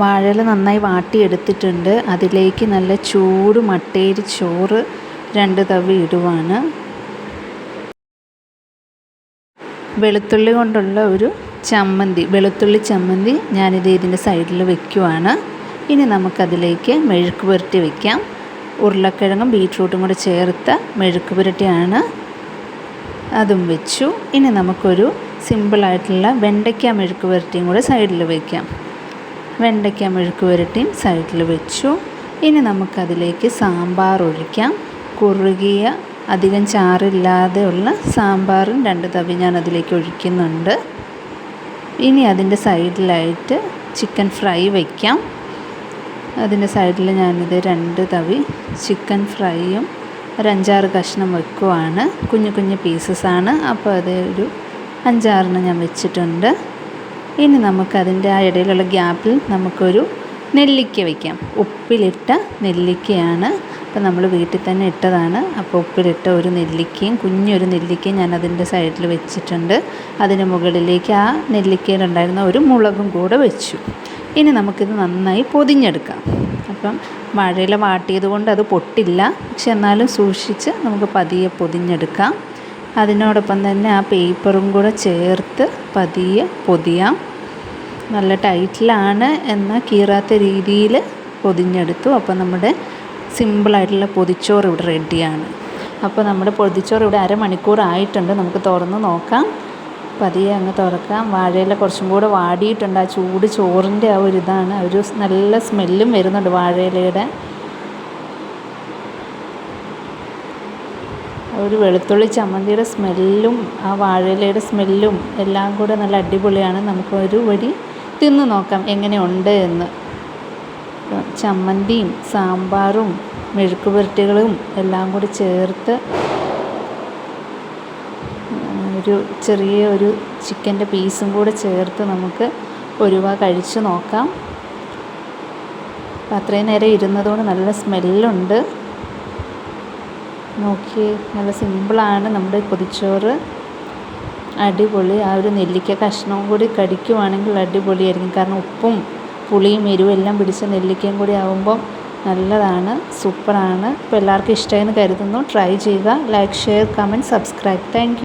വാഴയില നന്നായി വാട്ടിയെടുത്തിട്ടുണ്ട്. അതിലേക്ക് നല്ല ചൂട് മട്ടേരി ചോറ് രണ്ട് തവി ഇടുവാണ്. വെളുത്തുള്ളി കൊണ്ടുള്ള ഒരു ചമ്മന്തി വെളുത്തുള്ളി ചമ്മന്തി ഞാനിത് ഇതിന്റെ സൈഡിൽ വെക്കുവാണ്. ഇനി നമുക്കതിലേക്ക് മെഴുക്ക് പുരട്ടി വെക്കാം. ഉരുളക്കിഴങ്ങും ബീട്രൂട്ടും കൂടെ ചേർത്ത മെഴുക്ക് പുരട്ടിയാണ്. അതും വെച്ചു. ഇനി നമുക്കൊരു സിമ്പിളായിട്ടുള്ള വെണ്ടയ്ക്ക മെഴുക്ക് പുരട്ടിയും കൂടെ സൈഡിൽ വയ്ക്കാം വെണ്ടയ്ക്ക മെഴുക്ക് പുരട്ടിയും സൈഡിൽ വെച്ചു. ഇനി നമുക്കതിലേക്ക് സാമ്പാർ ഒഴിക്കാം. കുറുകിയ അധികം ചാറില്ലാതെയുള്ള സാമ്പാറും രണ്ട് തവി ഞാൻ അതിലേക്ക് ഒഴിക്കുന്നുണ്ട്. ഇനി അതിന്റെ സൈഡിലായിട്ട് ചിക്കൻ ഫ്രൈ വയ്ക്കാം അതിന്റെ സൈഡിൽ ഞാനിത് രണ്ട് തവി ചിക്കൻ ഫ്രൈയും ഒരഞ്ചാറ് കഷ്ണം വെക്കുവാണ്. കുഞ്ഞു കുഞ്ഞു ആണ് അപ്പോൾ അത് ഒരു അഞ്ചാറിന് ഞാൻ വെച്ചിട്ടുണ്ട്. ഇനി നമുക്ക് നമുക്കതിന്റെ ആ ഇടയിലുള്ള ഗ്യാപ്പിൽ നമുക്കൊരു നെല്ലിക്ക വയ്ക്കാം ഉപ്പിലിട്ട നെല്ലിക്കയാണ് അപ്പോൾ നമ്മൾ വീട്ടിൽ തന്നെ ഇട്ടതാണ്. അപ്പോൾ ഉപ്പിലിട്ട ഒരു നെല്ലിക്കയും കുഞ്ഞൊരു നെല്ലിക്കയും ഞാൻ അതിന്റെ സൈഡിൽ വെച്ചിട്ടുണ്ട്. അതിന് മുകളിലേക്ക് ആ നെല്ലിക്കയിലുണ്ടായിരുന്ന ഒരു മുളകും കൂടെ വെച്ചു. ഇനി നമുക്കിത് നന്നായി പൊതിഞ്ഞെടുക്കാം. അപ്പം മഴയിൽ വാട്ടിയത് കൊണ്ട് അത് പൊട്ടില്ല. പക്ഷെ എന്നാലും സൂക്ഷിച്ച് നമുക്ക് പതിയെ പൊതിഞ്ഞെടുക്കാം. അതിനോടൊപ്പം തന്നെ ആ പേപ്പറും കൂടെ ചേർത്ത് പതിയെ പൊതിയാം. നല്ല ടൈറ്റിലാണ് എന്നാൽ കീറാത്ത രീതിയിൽ പൊതിഞ്ഞെടുത്തു. അപ്പോൾ നമ്മുടെ സിമ്പിളായിട്ടുള്ള പൊതിച്ചോറ് ഇവിടെ റെഡിയാണ്. അപ്പോൾ നമ്മുടെ പൊതിച്ചോറ് ഇവിടെ അരമണിക്കൂർ ആയിട്ടുണ്ട്. നമുക്ക് തുറന്ന് നോക്കാം. പതിയെ അങ്ങ് തുറക്കാം. വാഴയില കുറച്ചും കൂടെ വാടിയിട്ടുണ്ട്. ആ ചൂട് ചോറിന്റെ ആ ഒരു ഇതാണ്. ഒരു നല്ല സ്മെല്ലും വരുന്നുണ്ട് വാഴയിലയുടെ. ഒരു വെളുത്തുള്ളി ചമ്മന്തിയുടെ സ്മെല്ലും ആ വാഴയിലയുടെ സ്മെല്ലും എല്ലാം കൂടെ നല്ല അടിപൊളിയാണ്. നമുക്ക് ഒരു വടി തിന്ന് നോക്കാം എങ്ങനെയുണ്ട് എന്ന്. ചമ്മന്തിയും സാമ്പാറും മെഴുക്ക് പുരട്ടികളും എല്ലാം കൂടി ചേർത്ത് ഒരു ചെറിയ ഒരു ചിക്കന്റെ പീസും കൂടെ ചേർത്ത് നമുക്ക് ഒരുവ കഴിച്ച് നോക്കാം. അത്രയും നേരം ഇരുന്നതുകൊണ്ട് നല്ല സ്മെല്ലുണ്ട്. നോക്കി നല്ല സിമ്പിളാണ് നമ്മുടെ പൊതിച്ചോറ് അടിപൊളി. ആ ഒരു നെല്ലിക്ക കഷ്ണവും കൂടി കടിക്കുവാണെങ്കിൽ അടിപൊളിയായിരിക്കും. കാരണം ഉപ്പും പുളിയും എരിവും എല്ലാം പിടിച്ച നെല്ലിക്കയും കൂടി ആകുമ്പം നല്ലതാണ് സൂപ്പറാണ്. അപ്പോൾ എല്ലാവർക്കും ഇഷ്ടമായെന്ന് കരുതുന്നു. ട്രൈ ചെയ്യുക. Like share comment subscribe. Thank